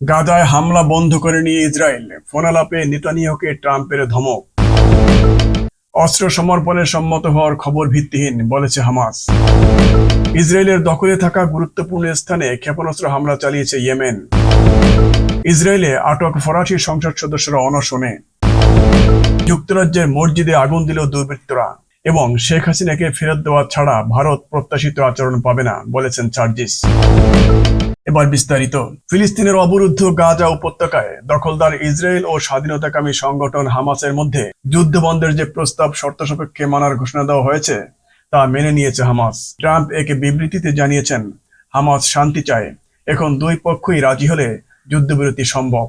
গাজায় হামলা বন্ধ করে নিয়ে ইসরায়েল। ফোনালাপে নেতানিয়াহুকে ট্রাম্পের ধমক। অস্ত্র সমর্পণে সম্মত হওয়ার খবর ভিত্তিহীন, বলেছে হামাস। ইসরায়েলের দখলে থাকা গুরুত্বপূর্ণ স্থানে ক্ষেপণাস্ত্র হামলা চালিয়েছে ইয়েমেন। ইসরায়েলে আটক ফরাসি সংসদ সদস্যরা অনশনে। যুক্তরাজ্যের মসজিদে আগুন দিল দুর্বৃত্তরা। এবং শেখ হাসিনাকে ফেরত দেওয়া ছাড়া ভারত প্রত্যাশিত আচরণ পাবে না, বলেছেন চার্জিস। এবার বিস্তারিত। ফিলিস্তিনের অবরুদ্ধ গাজা উপত্যকায় দখলদার ইসরায়েল ও স্বাধীনতাকামী সংগঠন হামাসের মধ্যে যুদ্ধবন্ধের যে প্রস্তাব শর্ত সাপেক্ষে মানার ঘোষণা দেওয়া হয়েছে, তা মেনে নিয়েছে হামাস। ট্রাম্প একে বিবৃতিতে জানিয়েছেন, হামাস শান্তি চায়। এখন দুই পক্ষই রাজি হলে যুদ্ধবিরতি সম্ভব।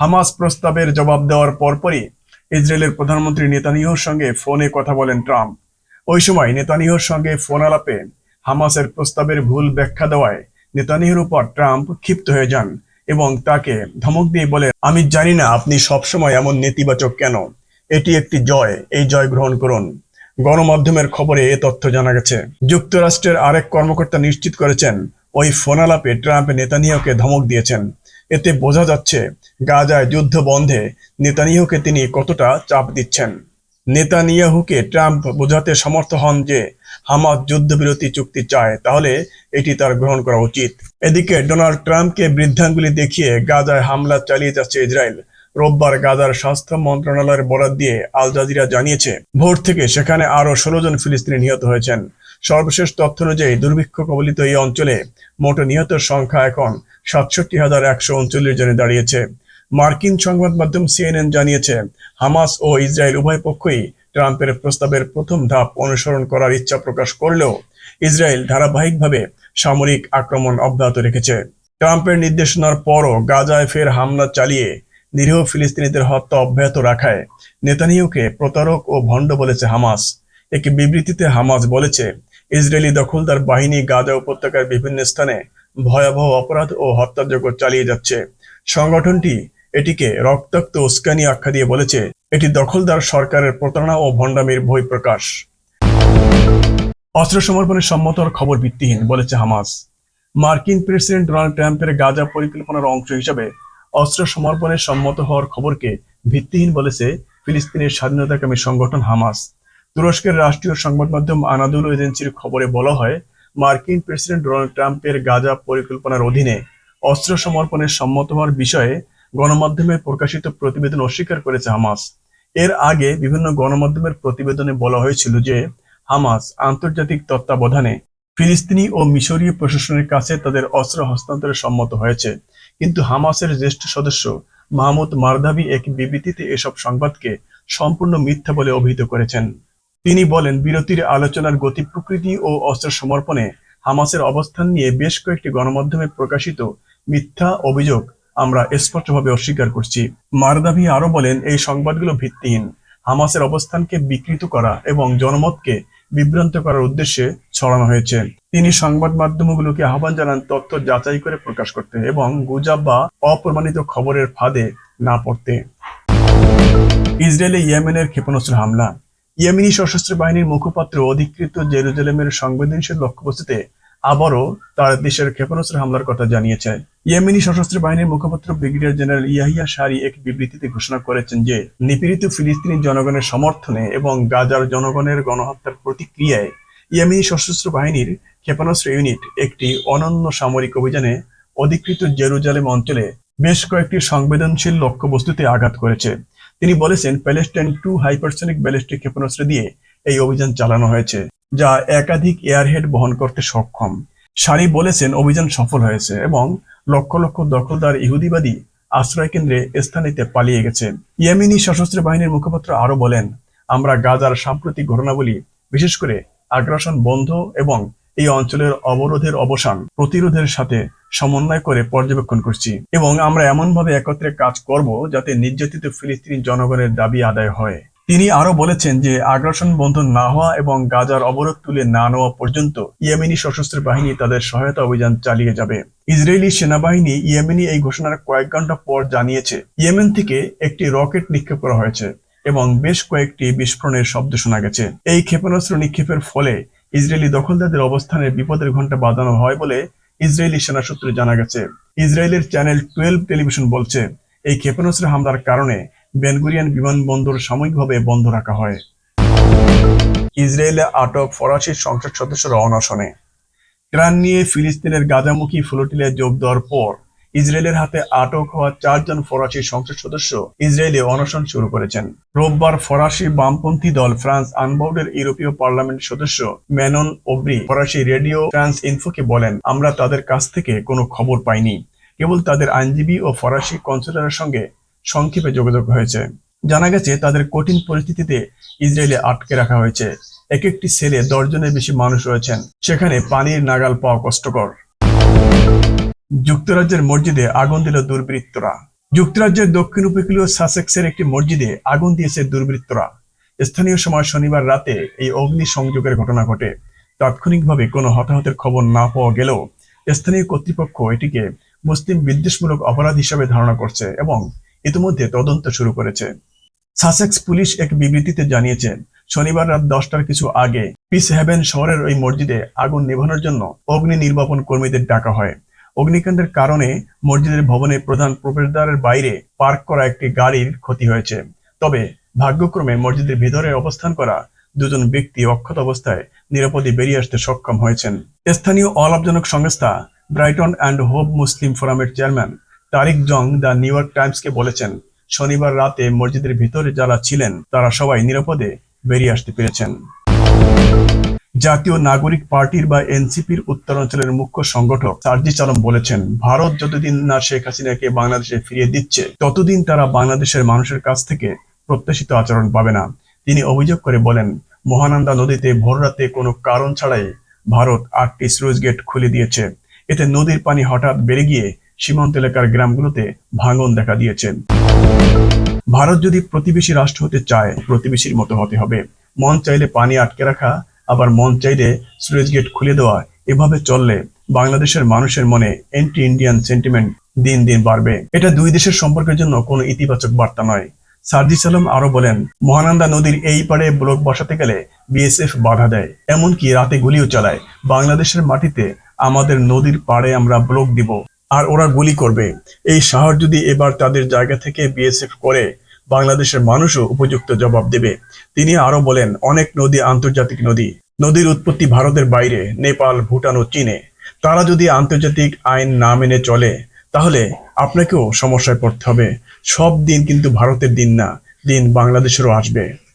হামাস প্রস্তাবের জবাব দেওয়ার পরপরই ইসরায়েলের প্রধানমন্ত্রী নেতানিয়াহুর সঙ্গে ফোনে কথা বলেন ট্রাম্প। ওই সময় নেতানিয়াহুর সঙ্গে ফোন আলাপে হামাসের প্রস্তাবের ভুল ব্যাখ্যা দেওয়ায় নেতানিহর উপর ট্রাম্প ক্ষিপ্ত হয়ে যান এবং তাকে ধমক দিয়ে বলে, আমি জানি না আপনি সবসময় এমন নেতিবাচক কেন। এটি একটি জয়। এই জয় গ্রহণ করুন। গণমাধ্যমের খবরে এ তথ্য জানা গেছে। যুক্তরাষ্ট্রের আরেক কর্মকর্তা নিশ্চিত করেছেন, ওই ফোনালাপে ট্রাম্প নেতানিয়াহুকে ধমক দিয়েছেন। এতে বোঝা যাচ্ছে, গাজায় যুদ্ধ বন্ধে নেতানিয়াহুকে তিনি কতটা চাপ দিচ্ছেন। নেতানিয়াহুকে ট্রাম্প বোঝাতে সমর্থ হন যে হামাস যুদ্ধবিরতি চুক্তি চায়, তাহলে এটি তার গ্রহণ করা উচিত। এদিকে ডোনাল্ড ট্রাম্পকে বৃদ্ধাঙ্গুলি দেখিয়ে গাজায় হামলা চালিয়ে যাচ্ছে ইসরায়েল। রোববার গাজার স্বাস্থ্য মন্ত্রণালয়ের বরাদ দিয়ে আল জাজিরা জানিয়েছে, ভোর থেকে সেখানে আরও ষোলো জন ফিলিস্তিনি নিহত হয়েছেন। সর্বশেষ তথ্য অনুযায়ী দুর্ভিক্ষ কবলিত এই অঞ্চলে মোট নিহতের সংখ্যা এখন সাতষট্টি হাজার একশো উনচল্লিশ জনে দাঁড়িয়েছে। মার্কিন সংবাদ মাধ্যম সিএনএন জানিয়েছে, হামাস ও ইসরায়েল উভয় পক্ষই ট্রাম্পের প্রস্তাবের প্রথম ধাপ অনুসরণ করার ইচ্ছা প্রকাশ করলেও ইসরায়েল ধারাবাহিকভাবে সামরিক আক্রমণ অব্যাহত রেখেছে। ট্রাম্পের নির্দেশনার পরও গাজায় ফের হামলা চালিয়ে নিরীহ ফিলিস্তিনিদের হত্যা অব্যাহত রাখায় নেতানিয়াহুকে প্রতারক ও ভণ্ড বলেছে হামাস। একটি বিবৃতিতে হামাস বলেছে, ইসরায়েলি দখলদার বাহিনী গাজা উপত্যকার বিভিন্ন স্থানে ভয়াবহ অপরাধ ও হত্যাযজ্ঞ চালিয়ে যাচ্ছে। সংগঠনটি এটিকে রক্তাক্ত উস্কানি আখ্যা দিয়ে বলেছে, এটি দখলদার সরকারের প্রতারণা ও ভণ্ডামির বহিঃপ্রকাশ অস্ত্র সমর্পণের সম্মতর খবর ভিত্তিহীন, বলেছে হামাস। মার্কিন প্রেসিডেন্ট ডোনাল্ড ট্রাম্পের গাজা পরিকল্পনার অংশ হিসেবে অস্ত্র সমর্পণের সম্মত হওয়ার খবরকে ভিত্তিহীন বলেছে ফিলিস্তিনের স্বাধীনতাকামী সংগঠন হামাস। তুরস্কের রাষ্ট্রীয় সংবাদ মাধ্যম আনাদুল এজেন্সির খবরে বলা হয়, মার্কিন প্রেসিডেন্ট ডোনাল্ড ট্রাম্পের গাজা পরিকল্পনার অধীনে অস্ত্র সমর্পণের সম্মত হওয়ার বিষয়ে গণমাধ্যমে প্রকাশিত প্রতিবেদন অস্বীকার করেছে হামাস। এর আগে বিভিন্ন গণমাধ্যমের প্রতিবেদনে বলা হয়েছিল যে, হামাস আন্তর্জাতিক তত্ত্বাবধানে ফিলিস্তিনি ও মিশরীয় প্রশাসনের কাছে তাদের অস্ত্র হস্তান্তরে সম্মত হয়েছে। কিন্তু হামাসের জ্যেষ্ঠ সদস্য মাহমুদ মারদাবি এক বিবৃতিতে এসব সংবাদকে সম্পূর্ণ মিথ্যা বলে অভিহিত করেছেন। তিনি বলেন, বিরতির আলোচনার গতি প্রকৃতি ও অস্ত্র সমর্পণে হামাসের অবস্থান নিয়ে বেশ কয়েকটি গণমাধ্যমে প্রকাশিত মিথ্যা অভিযোগ আমরা স্পষ্টভাবে অস্বীকার করছি। মারদাভি আরও বলেন, এই সংবাদগুলো ভিত্তিহীন। হামাসের অবস্থানকে বিকৃত করা এবং জনমতকে বিভ্রান্ত করার উদ্দেশ্যে ছড়ানো হয়েছে। তিনি সংবাদ মাধ্যমগুলোকে আহ্বান জানান, তথ্য যাচাই করে প্রকাশ করতে এবং গুজব বা অপ্রমাণিত খবরের ফাঁদে না পড়তে। ইসরায়েলে ইয়েমেনের ক্ষেপণাস্ত্র হামলা। ইয়েমেনি সশস্ত্র বাহিনীর মুখপাত্র অধিকৃত জেরুজালেমের সংবেদনশীল লক্ষ্যবস্তুতে আবারও তার দেশের ক্ষেপণাস্ত্র হামলার কথা জানিয়েছে। ইয়েমেনি সশস্ত্র বাহিনীর মুখপাত্র ব্রিগেডিয়ার জেনারেল ইয়াহিয়া সারি এক বিবৃতিতে ঘোষণা করেছেন যে, নিপীড়িত ফিলিস্তিনি জনগণের সমর্থনে এবং গাজার জনগণের গণহত্যার প্রতিক্রিয়ায় ইয়েমেনি সশস্ত্র বাহিনীর ক্ষেপণাস্ত্র ইউনিট একটি অনন্য সামরিক অভিযানে অধিকৃত জেরুজালেম অঞ্চলে বেশ কয়েকটি সংবেদনশীল লক্ষ্যবস্তুতে আঘাত করেছে। তিনি বলেছেন, প্যালেস্টাইন টু হাইপারসনিক ব্যালিস্টিক ক্ষেপণাস্ত্র দিয়ে এই অভিযান চালানো হয়েছে, যা একাধিক এয়ারহেড বহন করতে সক্ষম। সারি বলেছেন, অভিযান সফল হয়েছে এবং লক্ষ লক্ষ দখলদার ইহুদিবাদী আশ্রয় কেন্দ্রে স্থান নিতে পালিয়ে গেছে ইয়েমেনি সশস্ত্র বাহিনীর মুখপাত্র আরও বলেন, আমরা গাজার সাম্প্রতিক ঘটনাবলী, বিশেষ করে আগ্রাসন বন্ধ এবং এই অঞ্চলের অবরোধের অবসান প্রতিরোধের সাথে সমন্বয় করে পর্যবেক্ষণ করছি এবং আমরা এমনভাবে একত্রে কাজ করব যাতে নির্যাতিত ফিলিস্তিনি জনগণের দাবি আদায় হয়। তিনি আরও বলেছেন যে আগ্রাসন বন্ধ না হওয়া এবং গাজার অবরোধ তুলে না নেওয়া পর্যন্ত ইয়েমেনি সশস্ত্র বাহিনী তাদের সহায়তা অভিযান চালিয়ে যাবে। ইসরায়েলি সেনাবাহিনী ইয়েমেনি এই ঘোষণার কয়েক ঘণ্টা পর জানিয়েছে, ইয়েমেন থেকে একটি রকেট নিক্ষেপ করা হয়েছে এবং বেশ কয়েকটি বিস্ফোরণের শব্দ শোনা গেছে। এই ক্ষেপণাস্ত্র নিক্ষেপের ফলে ইসরায়েলি দখলদারদের অবস্থানে বিপদের ঘণ্টা বাজানো হয় বলে ইসরায়েলি সেনা সূত্রে জানা গেছে। ইসরায়েলের চ্যানেল টুয়েলভ টেলিভিশন বলছে, এই ক্ষেপণাস্ত্র হামলার কারণে বেনগুরিয়ান বিমানবন্দর সাময়িকভাবে বন্ধ রাখা হয়। ইসরায়েলে আটক ফরাসি সংসদ সদস্যরা অনশনে ইরান নিয়ে ফিলিস্তিনের গাজামুখী ফ্লোটিলে যোগ দেওয়ার পর ইসরায়েলের হাতে আটক হওয়া চারজন ফরাসি সংসদ সদস্য ইসরায়েলে অনশন শুরু করেছেন। রোববার ফরাসি বামপন্থী দল ফ্রান্স আনবাউডের ইউরোপীয় পার্লামেন্ট সদস্য ম্যানন ওব্রি ফরাসি রেডিও ফ্রান্স ইনফোকে বলেন, আমরা তাদের কাছ থেকে কোনো খবর পাইনি। কেবল তাদের আইনজীবী ও ফরাসি কনসুলারের সঙ্গে সংক্ষেপে যোগাযোগ হয়েছে। জানা গেছে, তাদের কঠিন পরিস্থিতিতে ইসরায়েলে আটকে রাখা হয়েছে। এক একটি সেলে দশজনের বেশি মানুষ রয়েছেন। সেখানে পানির নাগাল পাওয়া কষ্টকর। যুক্তরাজ্যের মসজিদে আগুন দিল দুর্বৃত্তরা। যুক্তরাজ্যের দক্ষিণ উপকূলীয় সাসেক্সের একটি মসজিদে আগুন দিয়েছে দুর্বৃত্তরা। স্থানীয় সময় শনিবার রাতে এই অগ্নি সংযোগের ঘটনা ঘটে। তাৎক্ষণিকভাবে কোনো হতাহতের খবর না পাওয়া গেলেও স্থানীয় কর্তৃপক্ষ এটিকে মুসলিম বিদ্বেষমূলক অপরাধ হিসাবে ধারণা করছে এবং ইতিমধ্যে তদন্ত শুরু করেছে। সাসেক্স পুলিশ এক বিবৃতিতে জানিয়েছে, শনিবার রাত দশটার কিছু আগে পিস হেভেন শহরের ওই মসজিদে আগুন নেভানোর জন্য অগ্নি নির্বাপন কর্মীদের ডাকা হয়। অগ্নিকাণ্ডের কারণে মসজিদের ভবনে প্রধান প্রবেশদ্বারের বাইরে পার্ক করা একটি গাড়ির ক্ষতি হয়েছে। তবে ভাগ্যক্রমে মসজিদের ভিতরে অবস্থান করা দুজন ব্যক্তি অক্ষত অবস্থায় নিরাপদে বেরিয়ে আসতে সক্ষম হয়েছেন। স্থানীয় অলাভজনক সংস্থা ব্রাইটন অ্যান্ড হোপ মুসলিম ফোরামের chairman Tariq Jang the New York টাইমসকে বলেছেন, শনিবার রাতে মসজিদের ভিতরে যারা ছিলেন, তারা সবাই নিরাপদে বেরিয়ে আসতে পেরেছেন। জাতীয় নাগরিক পার্টির বা এনসিপির উত্তরাঞ্চলের মুখ্য সংগঠক সার্জি চালম বলেছেন, ভারত যতদিন না শেখ হাসিনাকে বাংলাদেশে ফিরিয়ে দিচ্ছে, ততদিন তারা বাংলাদেশের মানুষের কাছ থেকে প্রত্যাশিত আচরণ পাবে না। তিনি অভিযোগ করে বলেন, মহানন্দা নদীতে ভোররাতে কোনো কারণ ছাড়াই ভারত আটটি স্লুইস গেট খুলে দিয়েছে। এতে নদীর পানি হঠাৎ বেড়ে গিয়ে সীমান্ত এলাকার গ্রামগুলোতে ভাঙন দেখা দিয়েছে। ভারত যদি প্রতিবেশী রাষ্ট্র হতে চায়, প্রতিবেশীর মতো হতে হবে। মন চাইলে পানি আটকে রাখা, আবার মন চাইলে সুয়েজ গেট খুলে দেওয়া, এভাবে চললে বাংলাদেশের মানুষের মনে এন্টি ইন্ডিয়ান সেন্টিমেন্ট দিন দিন বাড়বে। এটা দুই দেশের সম্পর্কের জন্য কোনো ইতিবাচক বার্তা নয়। সার্জি সালাম আরও বলেন, মহানন্দা নদীর এই পাড়ে ব্লক বসাতে গেলে বিএসএফ বাধা দেয়, এমনকি রাতে গুলিও চালায়। বাংলাদেশের মাটিতে আমাদের নদীর পাড়ে আমরা ব্লক দিব। আর ওরা গুলি করবে। এই সাহস যদি এবার তাদের জায়গা থেকে বিএসএফ করে, বাংলাদেশের মানুষও উপযুক্ত জবাব দেবে। তিনি আরও বলেন, অনেক নদী আন্তর্জাতিক নদী। নদীর উৎপত্তি ভারতের বাইরে, নেপাল, ভুটান ও চীনে। তারা যদি আন্তর্জাতিক আইন না মেনে চলে, তাহলে আপনাকেও সমস্যায় পড়তে হবে। সব দিন কিন্তু ভারতের দিন না, দিন বাংলাদেশেরও আসবে।